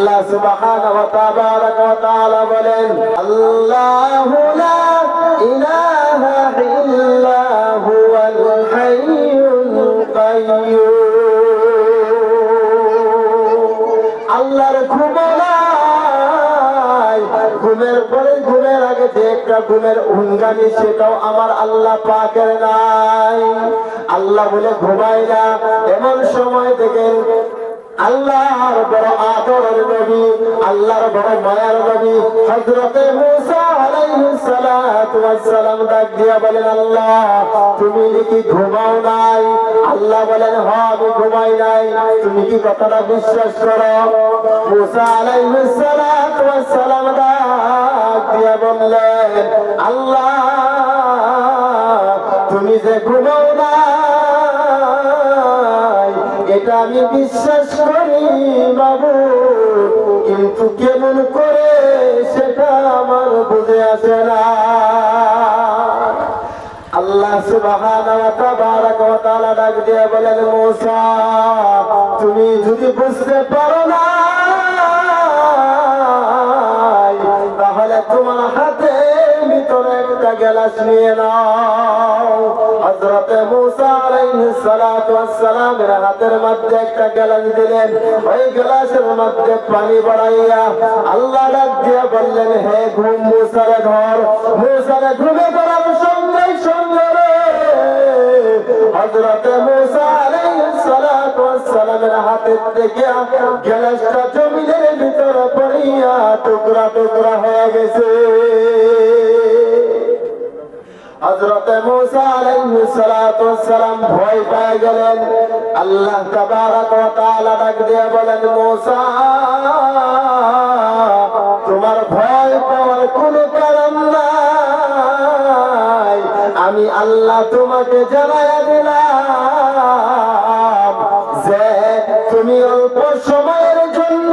আল্লাহ সুবহানাহু ওয়া তাবারাকা ওয়া তাআলা বলেন, আল্লাহু লা ইলাহা ইল্লা হুয়াল হাইয়ুল কাইয়্যুম আল্লাহর ঘুম নাই ঘুমের পরে ঘুমের আগে যে একটা ঘুমের উঙ্গানি সেটাও আমার আল্লাহ পাকের নাই। আল্লাহ বলে ঘুমাই না। এমন সময় দেখেন আল্লাহর বড় আদরের নবী, আল্লাহর বড় মায়ার নবী, হযরতে মুসা আলাইহিস সালাতু ওয়াস সালাম ডাক দিয়া বলেন, আল্লাহ, তুমি কি ঘুমাও নাই? আল্লাহ বলেন হ্যাঁ আমি ঘুমাই নাই। তুমি কি কথাটা বিশ্বাস করো? মুসা আলাইহিস সালাতু ওয়াস সালাম ডাক দিয়া বললেন, আল্লাহ, তুমি যে ঘুমাও নাই, এটা আমি বিশ্বাস কেমন করে সেটা আমার বুঝে আসে না। তুমি যদি বুঝতে পারো না, তাহলে তোমার হাতে ভিতরে নিয়ে নাও। হযরতে মূসা আলাইহিস সালাতু ওয়াস হাতের মধ্যে একটা গ্লাস দিলেন। ওই গ্লাসের মধ্যে পানি বাড়াইয়া আল্লাহ বললেন, হে ঘুম মূসারে ধর। মূসারে ঘুমে করার সঙ্গে সঙ্গে রে। হযরতে মূসা আলাইহিস সালাতু ওয়াস সালামের হাতের থেকে গ্লাসটা জমিনের ভিতরে পড়িয়া টুকরা টুকরা হয়ে গেছে। হযরতে মূসা আলাইহিস সালাতু ওয়াস সালাম ভয় পেয়ে গেলেন। আল্লাহ তাবারাক ওয়া তাআলা ডাক দিয়ে বলেন, মূসা, তোমার ভয় পাওয়ার কোনো কারণ নাই। আমি আল্লাহ তোমাকে জানাইয়া দিলাম যে তুমি অল্প সময়ের জন্য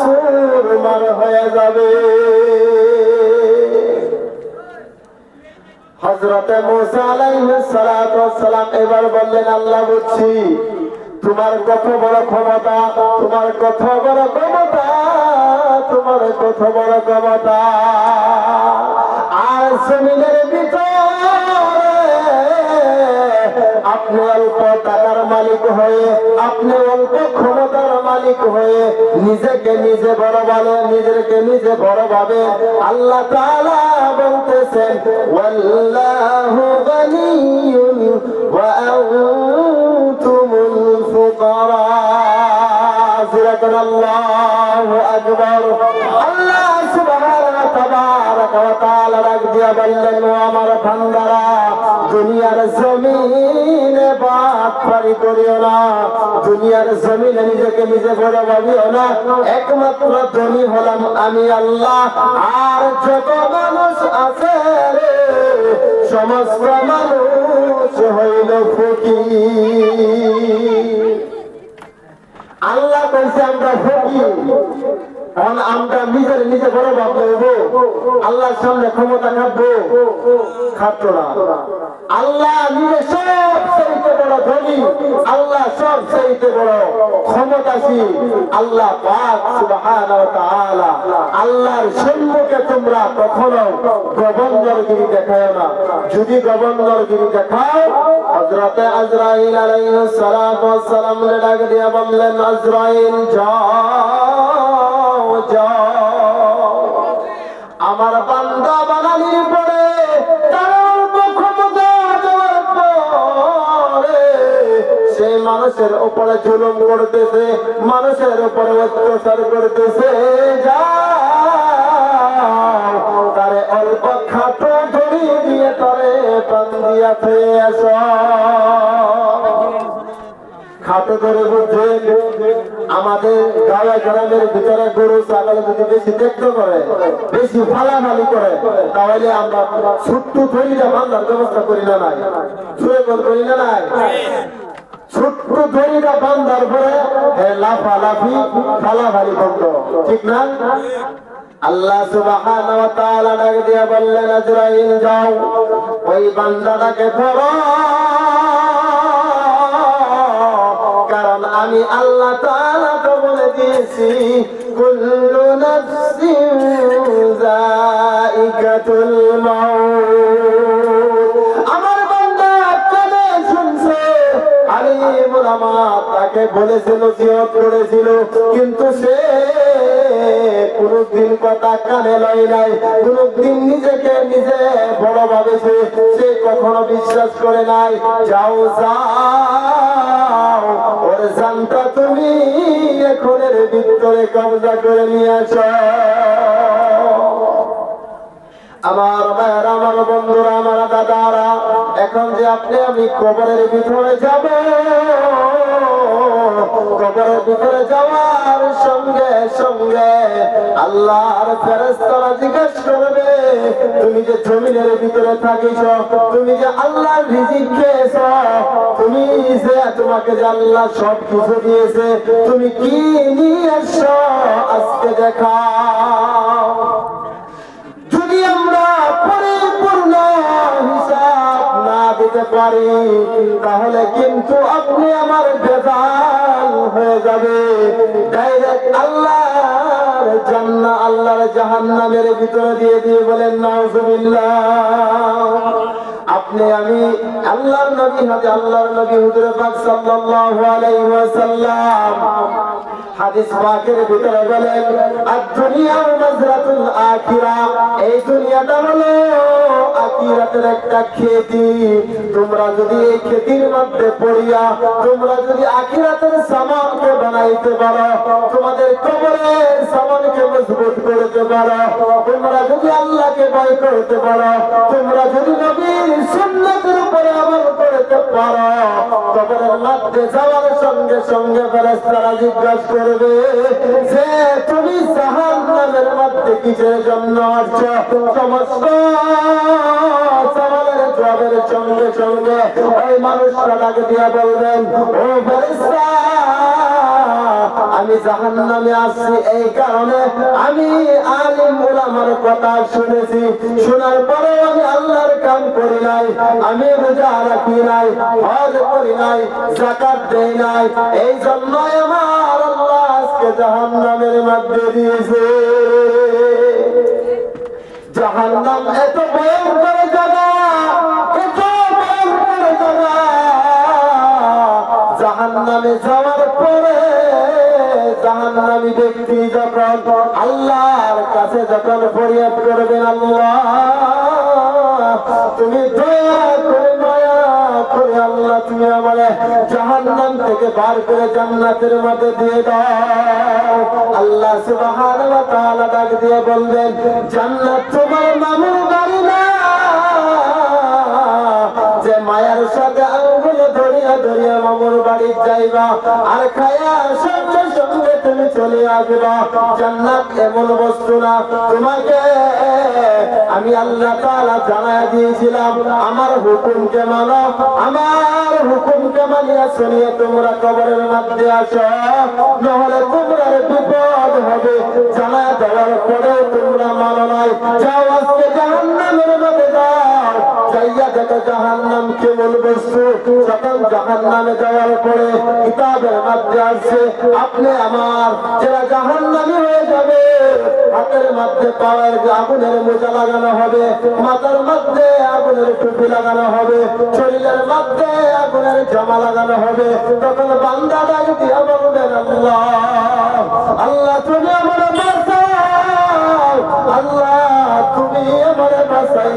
সুরমার হয়ে যাবে। হজরতে মুসা আলাইহিস সালাতু ওয়াস সালাম এবার বললেন, আল্লাহ বুঝছি, তোমার কত বড় ক্ষমতা, তোমার কত বড় ক্ষমতা, তোমার কত বড় ক্ষমতা। আর জমিনের ভিতরে মালিক হয়ে, আপনি অল্প ক্ষমতার মালিক হয়ে নিজেকে নিজে বড় বলে নিজেকে নিজে বড় ভাবে আল্লাহ বলতেছেন, ওয়াল্লাহু গানিয়ুন ওয়া তাআলা ডাক দিয়া বললেন, ও আমার বান্দারা দুনিয়ার জমিনে বাদ করিও না। দুনিয়ার জমিনে নিজেকে নিজে বড় ভাবিও না। একমাত্র ধনী হলাম আমি আল্লাহ। আর যত মানুষ আছে সমস্ত মানুষ হইল ফকির। আল্লাহ কইছে আমরা ফকির। এখন আমরা নিজের নিজে বড় ভাব লইব আল্লাহর সামনে ক্ষমতা খাব খাবতো না। আল্লাহ নিজে সব চাইতে বড় ধনী। আল্লাহ সব চাইতে বড় ক্ষমতাশীল। আল্লাহ পাক সুবহানাহু ওয়া তাআলা আল্লাহর সম্মুখে তোমরা কখনো গভর্নরগিরি দেখায় না। যদি গভর্নরগিরি দেখাও, হযরতে আজরাইল আলাইহিস সালাতু ওয়াস সালাম ডাক দিয়ে বললেন, আজরাইল, যাও। যাও। আমার বান্দা বাঙালির পরে তার ক্ষমতা সে মানুষের উপরে জুলুম করতেছে, মানুষের উপরে অত্যাচার করতেছে। যাও। তারে অল্প খাটো ধরি দিয়ে তারে পান দিয়া খেয়ে খাটো ধরে বুঝছেন আমাদের গাঁয়ে গ্রামের ভিতরে গরু, ছাগল যদি বেশি দেখতে করে বেশি ফালাফালি করে, তাহলে আমরা ছোট্ট ধরিটা বান্ধার ব্যবস্থা করি না নাই? শুয়ে কল করি না নাই? ছোট্ট বান্ধার পরে ফালাফালি বন্ধ ঠিক না? আল্লাহ যাও। ওই কারণ আমি আল্লাহ তালাকে বলে দিয়েছি, কুল্লু নফসিন যায়িকাতুল মাউত। আমার বান্দা কানে শুনছে আলিমুল আমার তাকে বলেছিল জিয়ত করেছিল, কিন্তু সে কোনদিন কথা কানে লয় নাই, কোনদিন নিজেকে নিজে বড় ভাবেছে, সে কখনো বিশ্বাস করে নাই। যাও যাও, ওর জানটা তুমি এখনের ভিতরে কবজা করে নিয়ে আমার ভাইয়েরা, আমার বন্ধুরা, আমার দাদারা, এখন যে আপনি, আমি কবরের ভিতরে যাব। কবরের ভিতরে যাওয়ার সঙ্গে আল্লাহর ফেরেস্তারা জিজ্ঞেস করবে, তুমি যে জমিনের ভিতরে থাকিস, তুমি যে আল্লাহর রিজিক খেয়েছ, তুমি যে তোমাকে যে আল্লাহ সব কিছু দিয়েছে, তুমি কি নিয়ে এসছো আজকে দেখাও? যদি আমরা পরিপূর্ণ হিসাব না দিতে পারি, তাহলে কিন্তু আপনি আমার বেজাল হয়ে যাবে। ডাইরেক্ট আল্লাহর জান্না আল্লাহর জাহান্নামের ভিতরে দিয়ে দিয়ে বলেন, নাউজুবিল্লাহ। আপনি, আমি আল্লাহর নবী হাতে আল্লাহর নবী হুজুর পাক সাল্লাল্লাহু আলাইহি ওয়াসাল্লাম। হাদিস পাকের ভিতরে বলেন আর দুনিয়া মাজরাতুল আখিরা, এই দুনিয়াটা হলো আখিরাতের একটা তোমরা যদি এই মধ্যে পড়িয়া, তোমরা যদি আখিরাতের সামানকে বানাইতে পারো, তোমাদের কবরের সামানকে মজবুত করতে পারো, তোমরা যদি আল্লাহকে ভয় করতে পারো, তোমরা যদি নবীর আমল করতে পারো, কবরের মধ্যে যাওয়ার সঙ্গে সঙ্গে ফেরেশতারা জিজ্ঞাসা করবে, যে তুমি জাহান্নামের মধ্যে কিসের জন্য আসছো? সমস্ত সওয়ালের জবাবের সঙ্গে সঙ্গে ওই মানুষটা ডাকে দিয়ে বলবেন, ও ফেরেশতা, আমি জাহান্নামে আসছি এই কারণে আমি আলিম উলামার কথা শুনেছি। শোনার পরে আমি আল্লাহর কাম করি নাই, আমি রোজা রাখি নাই, হজ করি নাই জাকাত দেই নাই। এই জন্য আমার আল্লাহ আজকে জাহান্নামের মধ্যে দিয়েছে। জাহান্নাম এত ভয়ঙ্কর জায়গা, এত ভয়ঙ্কর জায়গা। জাহান্নামে যাওয়ার পরে জাহান্নামী ব্যক্তি যখন আল্লাহর কাছে যখন ফরিয়াদ করবেন আল্লাহ তুমি আমার জাহান্নাম থেকে বার করে জান্নাতের মধ্যে দিয়ে দাও। আল্লাহ সুবহানাহু ওয়া তাআলা ডাক দিয়ে বলবেন, জান্নাত তোমার মামুর বাড়ি না। যে মায়ার সাথে ধরিয়া মামুর বাড়ি যাইবা। আর খায়া সঙ্গে তুমি চলে আসবা। জান্নাত এমন বস্তু না। তোমাকে আমি আল্লাহ তাআলা দিয়েছিলাম, আমার হুকুমকে মানো, আমার হুকুমকে মানিয়া শুনিয়ে তোমরা কবরের মধ্যে আসো। নহলে তোমরা বিপদ হবে জানায় দেওয়ার জাহান্নামের মধ্যে যাও। যাইয়া দেখো জাহান্নাম মোজা লাগানো হবে, মাথার মধ্যে আগুনের টুপি লাগানো হবে, শরীরের মধ্যে আগুনের জামা লাগানো হবে, তখন বান্দা ডাক দিয়া বলবেন, আল্লাহ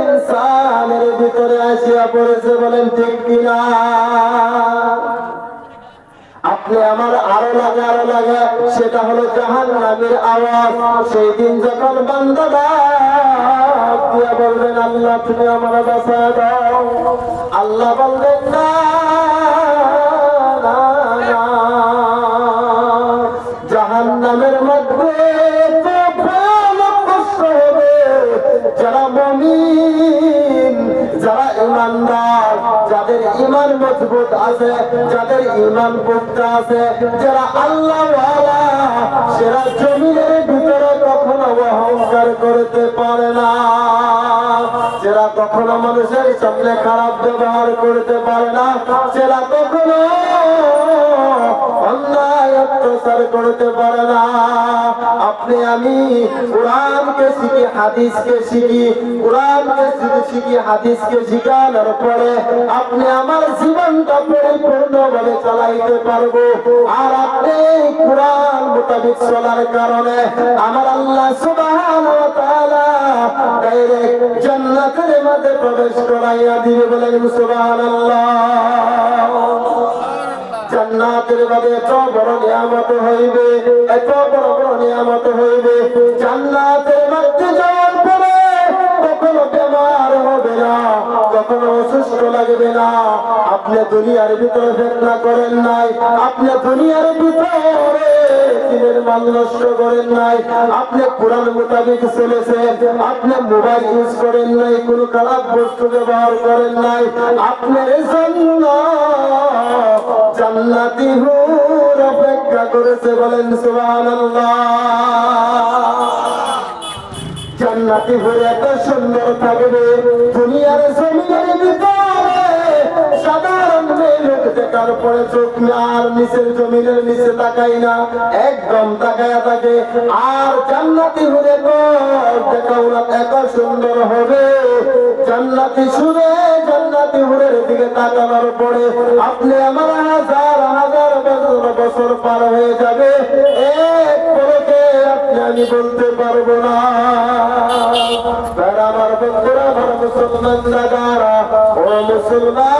ইনসানের ভিতরে আসিয়া পড়েছে বলেন ঠিক কিনা? আপনি আমার আরও লাগে আরও লাগে। সেটা হলো জাহান নামের আওয়াজ। সেই দিন যখন বান্দাদা বলবেন আল্লাহ তুমি আমার বাসায় দাও। আল্লাহ বলবেন না, মজবুত আছে, যাদের ইমান পুত্র আছে, যারা আল্লাহ সেরা জমিনের ভিতরে কখনো অহংকার করতে পারে না। যারা কখনো মানুষের সামনে খারাপ ব্যবহার করতে পারে না, যারা কখনো অন্যায় অত্যাচার করতে পারে না। আপনি আমি কোরআনকে শিখি, হাদিসকে শিখি, কোরআনকে শিখি শিখি, হাদিসকে শিখানোর পরে আপনি আমার জীবনটা পরিপূর্ণ ভাবে চালাইতে পারব। আর আপনি কোরআন মোতাবেক চলার কারণে আমার আল্লাহ সুবহান ওয়া মধ্যে প্রবেশ করাইয়া দিবে বলেন সুবহানাল্লাহ। জান্নাতের বাদে এত বড় নিয়ামত হইবে, এত বড় বড় নিয়ামত হইবে। জান্নাতের মধ্যে যাওয়ার পরে কখনো বেমার হবে না, কখনো অসুস্থ লাগবে না। আপনি দুনিয়ার ভিতরে ফেরনা করেন নাই, আপনি দুনিয়ার ভিতরে দিনের মাল নষ্ট করেন নাই। আপনি কোরআন মোতাবেক চলেছেন। আপনি মোবাইল ইউজ করেন নাই, কোনো খারাপ বস্তু ব্যবহার করেন নাই। আপনার জন্য জান্নাতি হুর অপেক্ষা করেছে বলেন সুবহানাল্লাহ। জান্নাতি হয়ে এত সুন্দর থাকবে, দুনিয়ার জমিনের ভিতরে সাধারণ মেয়ে লোক দেখার পরে চোখ আর নিচের জমিনের নিচে তাকাই না, একদম তাকায়া থাকে, আর জান্নাতি হলে এত সুন্দর হবে। জান্নাতি জান্নাতি দিকে তাকানোর পরে আপনি আমার হাজার হাজার বছর পার হয়ে যাবে। এক পলকে আপনি আমি বলতে পারব না। আমার বন্ধুরা, আমার মুসলমান দাদারা, ও মুসলমান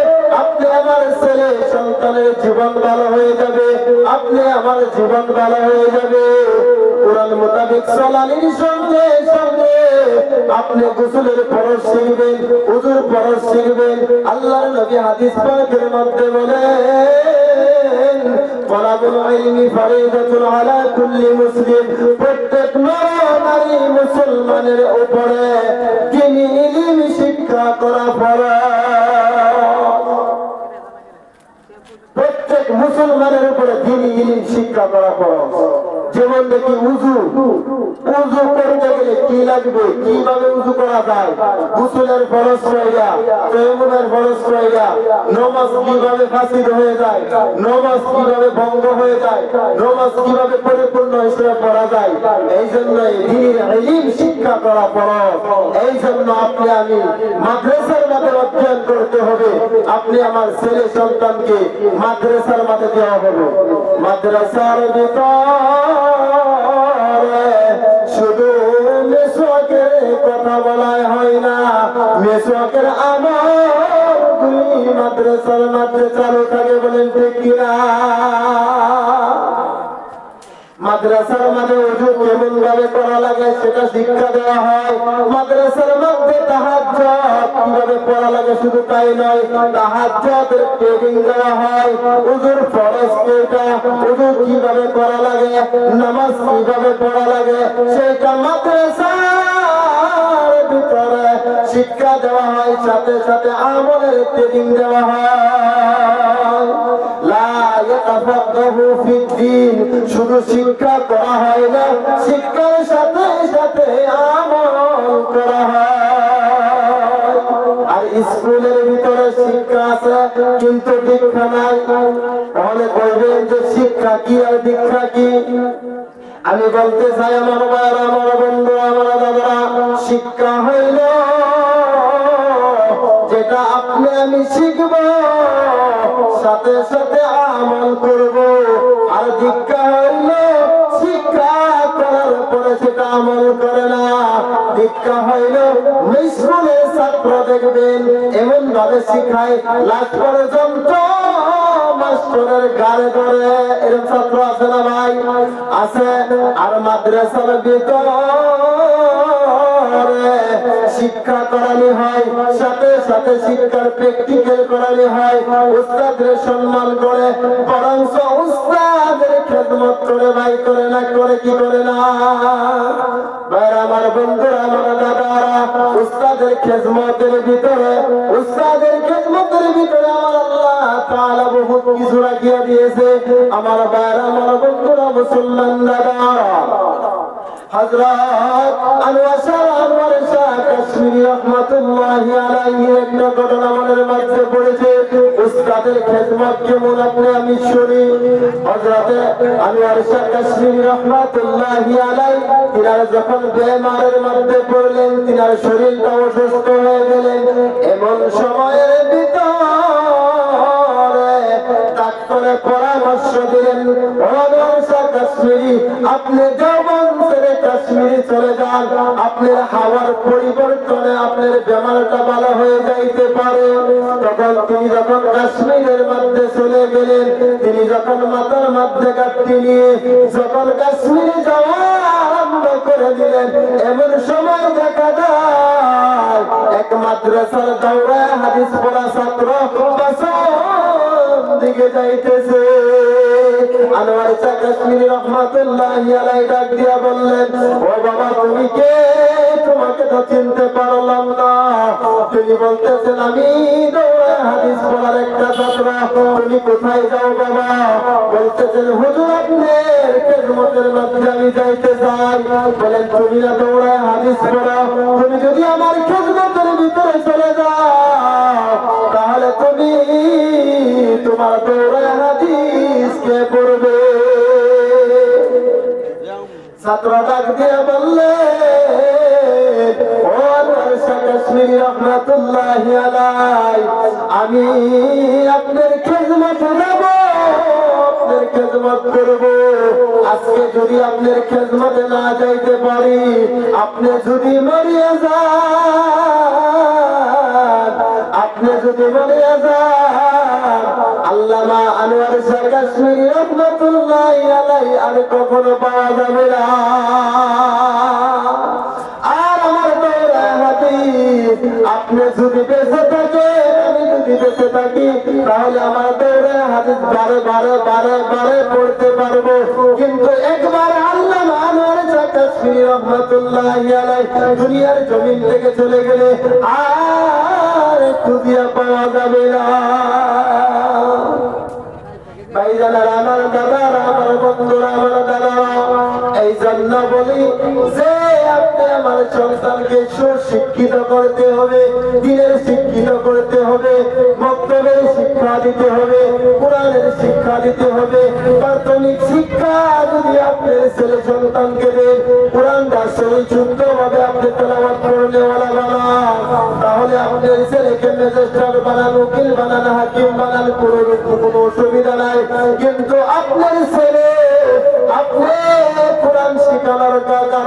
আপনি আমার ছেলে, সন্তানের জীবন ভালো হয়ে যাবে। আপনি আমার জীবন ভালো হয়ে যাবে। কোরআন মোতাবেক চলানির সঙ্গে সঙ্গে আপনি গোসলের পরশ শিখবেন, উজুর পরশ শিখবেন। আল্লাহর নবী হাদিস পাকের মধ্যে বলেন তলাবুল ইলমি ফরিদাতুন আলা কুল্লি মুসলিম। প্রত্যেক নারী মুসলমানের উপরে তিনি ইলম শিক্ষা করা ফরজ। মুসলমানের উপরে দিন ইলিম শিক্ষা করা ফরজ। যেমন দেখি উজু উজু করতে গেলে কি লাগবে, কীভাবে উজু করা যায়? গুসলের ফরজ কইরা তৈমুনের ফরজ কইরা নমাজ কীভাবে ফাসিদ হয়ে যায়? নমাজ কীভাবে ভঙ্গ হয়ে যায়? নমাজ কীভাবে পরিপূর্ণ হিসেবে পড়া যায়? এই জন্য দিনের ইলিম শিক্ষা করা ফরজ। এই জন্য আপনি আমি মাদ্রাসার মাঝে অধ্যয়ন করতে হবে। আপনি আমার ছেলে সন্তানকে মাদ্রাসার মাঝে দেওয়া হবে। মাদ্রাসার ভিতরে শুধু মেসোয়াকের কথা বলাই হয় না। মেসোয়াকের আমার দুই মাদ্রাসার মাঝে চালু থাকে বলেন ঠিক কিনা? মাদ্রাসার মাঝে উজু কেমন ভাবে করা লাগে সেটা শিক্ষা দেওয়া হয়। মাদ্রাসার মধ্যে তাহাজ্জুদ কীভাবে পড়া লাগে শুধু তাই নয়, তাহাজ্জুদের ট্রেনিং দেওয়া হয়। উজুর ফরজ কোটা উজু কীভাবে করা লাগে, নামাজ কীভাবে পড়া লাগে, সেটা মাদ্রাসার ভিতরে শিক্ষা দেওয়া হয়, সাথে সাথে আমলের ট্রেনিং দেওয়া হয়। ফিদ্দীন শুধু শিক্ষা করা হয় না, শিক্ষার সাথে সাথে আমল করা হয়। আর স্কুলের ভিতরে শিক্ষা আছে, কিন্তু দীক্ষা নাই। তাহলে বলবেন যে শিক্ষা কি আর দীক্ষা কি? আমি বলতে চাই আমার ভাইয়ের, আমার বন্ধু আমার দাদারা, শিক্ষা হইল যেটা আপনি আমি শিখব, সাথে সাথে আমল করব। দীক্ষা হইল ছাত্র দেখবেন এমন ভাবে শিখায় ভিতরে শিক্ষা করানো হয়, সাথে সাথে শিক্ষার প্র্যাকটিক্যাল করানো হয়। উস্তাদের সম্মান করে বরং উস্তাদের খেদমত করে ভাই করে না, করে কি করে না? ভাইরা, আমার বন্ধুরা, আমার দাদারা, উস্তাদের খেদমতের ভিতরে, উস্তাদের খেদমতের ভিতরে আমার আল্লাহ আমার ভাইরা, আমার বন্ধুরা, মুসলমান দাদারা হযরত উস্তাদের খেদমত কেমন আপনি, আমি শুনি। তিনারা যখন বেমারের মধ্যে পড়লেন, তিনার শরীরটা অসুস্থ হয়ে গেলেন। এমন সময়ের ভিতরে ডাক্তারের পরামর্শ দিলেন কাশ্মীরি, আপনি ছেড়ে কাশ্মীরে চলে যান, আপনার হাওয়ার পরিবর্তনে আপনার বেমারটা ভালো কাটটি যখন কাশ্মীরে যাওয়া আরম্ভ করে দিলেন। এমন সময় দেখা যায়, এক মাদ্রাসার দৌড়া হাদিস পড়া ছাত্র দিকে যাইতেছে। আনোয়ার কাশ্মীরি রহমাতুল্লাহ আলাই দিয়া বললেন, ও বাবা, তুমি কে? তোমাকে তো চিনতে পারলাম না। তিনি বলতেছেন, আমি হাদিস পড়ার একটা ছাত্র, তুমি কোথায় যাও বাবা? বলতেছেন, হুজুর, আপনার খেদমতের মধ্যে আমি যাইতে চাই। বলেন, তুমি না দৌড়ে হাদিস পড়াও? তুমি যদি আমার খেদমতের ভিতরে চলে যাও, তাহলে তুমি তোমার দৌড়ে হাদিস কে পড়বে। ছাত্র ডাক দিয়ে বললে কাশ্মীরি রহমাতুল্লাহ আমি আপনার খেদমত নেব আপনার খেদমত করব। আজকে যদি আপনার খেদমতে না যাইতে পারি, আপনি যদি মরিয়া যান, আপনি যদি মরিয়া যান, আল্লামা আনোয়ার শাহ কাশ্মীরি রহমাতুল্লাহ আলাই আর কখনো পাওয়া যাবে না। আপনি যদি বেঁচে থাকে আমি যদি বেঁচে থাকি, তাহলে আমার দৌড়া হাদিস বারে বারে বারে বারে পড়তে পারব। কিন্তু একবার আল্লাহ শাহ কাশ্মীরি রহমাতুল্লাহ দুনিয়ার জমিন থেকে চলে গেলে আর খুঁজিয়া পাওয়া যাবে না। আমার দাদারা, আমার বন্ধুরা, আমার দাদারা এই জন্য বলি যে আপনি আপনার ছেলে সন্তানকে দেন কোরআনটা সহি শুদ্ধ ভাবে আপনি তেলাওয়াত করনেওয়ালা বানান কোনো কোনো অসুবিধা নাই। কিন্তু আপনার ছেলে আপনি কোরআন শিখানোর কারণে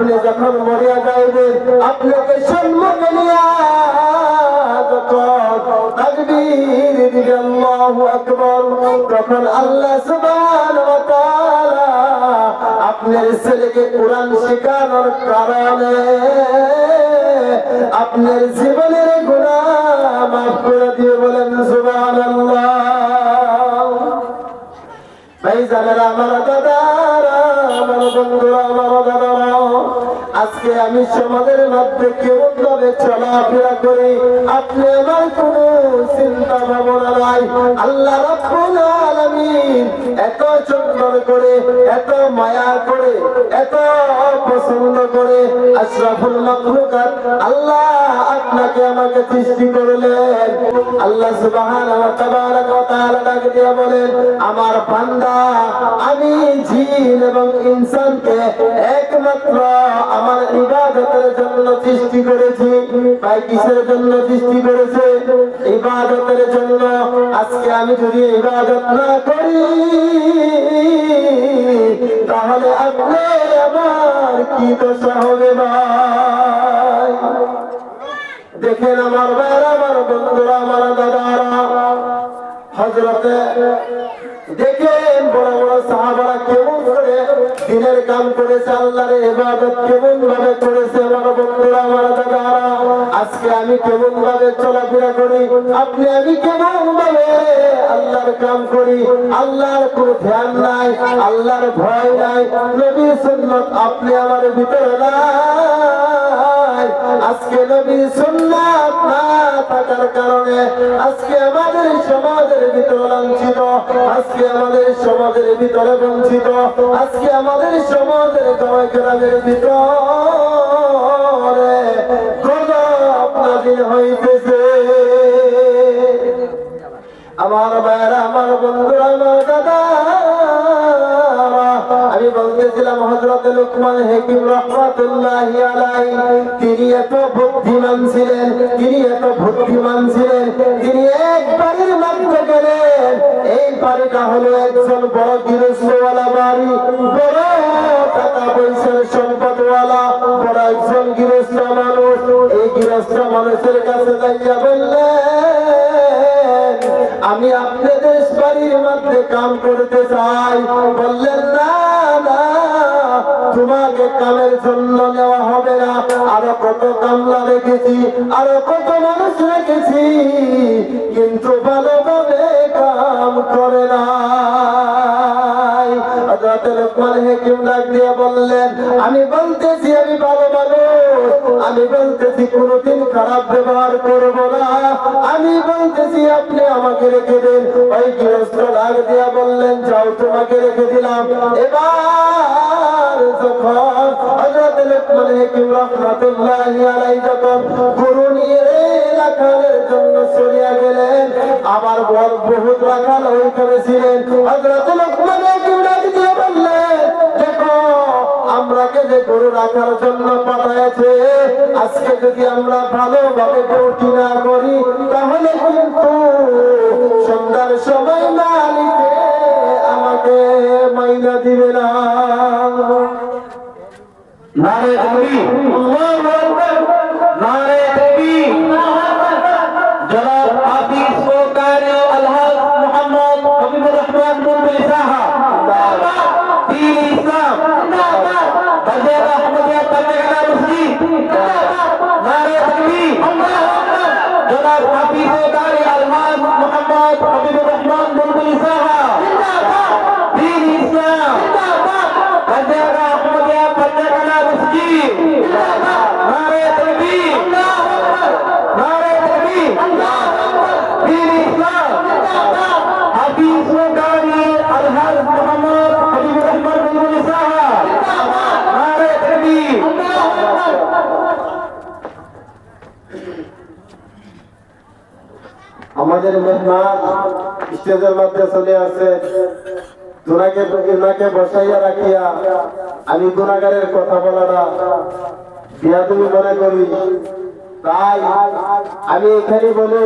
আপনি যখন মরিয়া যাইবেন আপনাকে সম্মুখে তখন আল্লাহ আপনার ছেলেকে কোরআন শেখানোর কারণে আপনার জীবনের গুণা মাফ করে দিয়ে বলেন, সুবহানাল্লাহ। ভাই জানেরা আমার দাদারা আমার বন্ধুরা আমার দাদারা আজকে আমি সমাজের মধ্যে কেমন ভাবে চলাফেরা করি? আপনি আমার কোনো চিন্তা ভাবনা নাই। আল্লাহ এত সুন্দর করে, এত মায়া করে, এত পছন্দ করে আশরাফুল মাখলুকাত আল্লাহ আপনাকে আমাকে সৃষ্টি করলেন। আল্লাহ সুবহানাহু ওয়া তাবারাক ওয়া ডাক দিয়ে বলেন, আমার বান্দা, আমি জিন এবং ইনসানকে একমাত্র আমার ইবাদতের জন্য সৃষ্টি করেছি ভাই কিসের জন্য সৃষ্টি করেছে। ইবাদতের জন্য আজকে আমি যদি ইবাদত না করি, তাহলে আপনি আমার কি দশা হবে ভাই? দেখেন আমার ভাইরা আমার বন্ধুরা, আমার দাদারা হজরতে দেখেন বড় বড় সাহাবারা করে দিনের কাম করেছে আল্লাহর ইবাদত কেমন ভাবে করেছে আমার বন্ধুরা, আমার দাদারা? আজকে আমি কেমন ভাবে চলাফেরা করি? আপনি আমি কেমন ভাবে আল্লাহর কাম করি। আল্লাহর কোনো ধ্যান নাই, আল্লাহর ভয় নাই। নবী আপনি আমার ভিতরে নাই। আজকে নবী সুন্নাত না থাকার কারণে আজকে আমাদের সমাজের ভিতরে লাঞ্ছিত, আজকে আমাদের সমাজের ভিতরে বঞ্চিত, আজকে আমাদের সমাজের গাঁয়ে গ্রামের ভিতরে নাজিল হইতেছে। আমার ভাইয়েরা আমার বন্ধুরা, আমার দাদা, আমি বলতেছিলাম হজরত লুকমান হেকিম রহমাতুল্লাহ আলাই বুদ্ধিমান ছিলেন, তিনি এত বুদ্ধিমান ছিলেন, তিনি এক বাড়ির মধ্যে গেলেন। এই বাড়িটা হলো একজন বড় গৃহস্থওয়ালা বাড়ি। টাকা পয়সার সম্পদওয়ালা, বড় একজন মানুষ। এই গৃহস্থ মানুষের কাছে আমি আপনাদের বাড়ির মধ্যে কাম করতে চাই। বললেন, না না। তোমাকে কামের জন্য নেওয়া হবে না। আরও কত কামলা রেখেছি, আরও কত মানুষ রেখেছি, কিন্তু ভালোভাবে কাম করে না আমি বলতেছি আমি ভালো মানুষ, আমি বলতেছি কোনোদিন খারাপ ব্যবহার করব না। আমি বলতেছি আপনি আমাকে রেখে দেন। ওই গৃহস্থ ডাক দিয়া বললেন, যাও তোমাকে রেখে দিলাম। এবার আজকে যদি আমরা ভালোভাবে ডিউটি না করি তাহলে কিন্তু সন্ধ্যার সময় আমাদের মেহমান স্টেজের মধ্যে চলে আসে। ওনাকে বসাইয়া রাখিয়া আমি গুণাগারের কথা বলাটা বিয়াদুমি মনে করি। তাই আমি এখানে বলে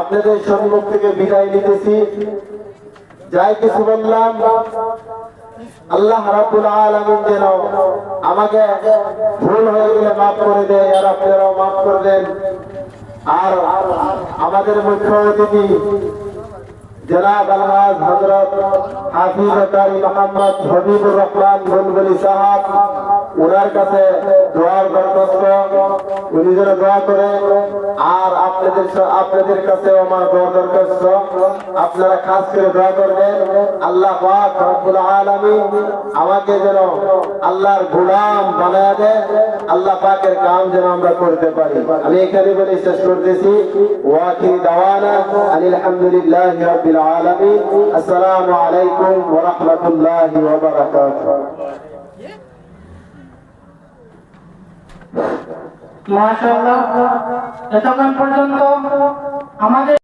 আপনাদের সম্মুখ থেকে বিদায় নিতেছি। যাই কিছু বললাম, আল্লাহ রাব্বুল আলামিন যেন আমাকে ভুল হয়ে গেলে মাফ করে দেয় আর আপনারাও মাফ করে দেন আর আমাদের মুখ্য অতিথি জনাব আলহাজ হজরত হাফিজ কারি মোহাম্মদ হবিবুর রহমান বুলবুলি সাহাব। ওনার কাছে দোয়ার দরখাস্ত। উনি যেন দোয়া করে। আর আপনাদের আপনাদের কাছে আমার দোয়া দরখাস্ত। আপনারা খাস করে দোয়া করবেন। আল্লাহ পাক রব্বুল আলামিন আমাকে যেন আল্লাহর গোলাম বানায় দেয় আল্লাহ পাকের কাম যেন আমরা করতে পারি। আমি এখানে বলে শেষ করতেছি। ওয়াকির দাওয়ানা আলহামদুলিল্লাহ রাব্বিল আলামিন। আসসালামু আলাইকুম ওয়া রাহমাতুল্লাহি ওয়া বারাকাতুহু। মাশাআল্লাহ এতক্ষণ পর্যন্ত আমাদের